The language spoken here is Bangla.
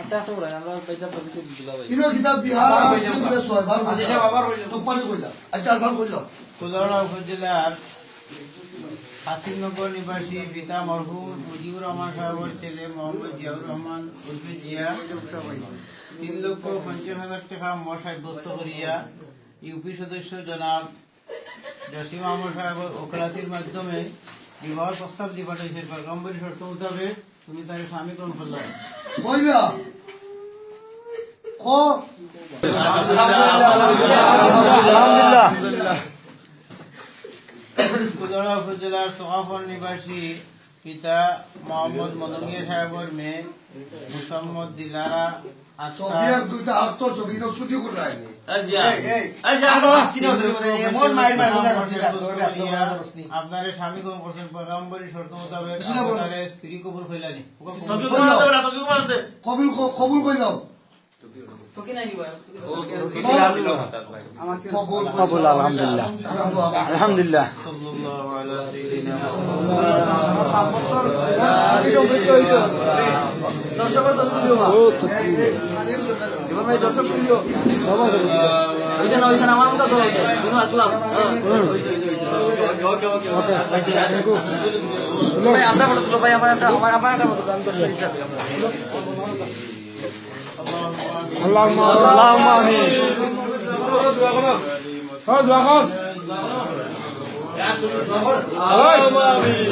আচ্ছা আচ্ছা, সাহেব, আচ্ছা উপজেলার হাসিনগর নিবাসী পিতা মরহুম মুজিবুর রহমান সাহেবের ছেলে মোহাম্মদ জিয়াউর রহমান উর্ফে জিয়া। তিন লক্ষ পঞ্চাশ হাজার টাকা মোট সাব্যস্ত করিয়া ইউপি সদস্য জনাব জসিম আহমদ সাহেবের ওকালাতির মাধ্যমে বিবাহ প্রস্তাব দিয়ে পাঠাইছে পয়গম্বরী শর্ত মোতাবেক তুমি তার স্বামী গ্রহণ করলাম কইলা জেলার সহাফল নিবাসী পিতা মোহাম্মদ মনমিয়া সাহেবের মেয়ে মুসাম্মদ দিলারা আপনার স্বামী করছেন পয়গম্বরী শর্ত মোতাবেক স্ত্রী কবুল হইলানি কবিল কবুল কইলাম কবুল কবুল আলহামদুলিল্লাহ। আলহামদুলিল্লাহ। সাল্লাল্লাহু আলা সাইয়্যিদিনা ও তো ভাই আমরা ভাই আমার একটা আমার আমার একটা দর্শক আমিন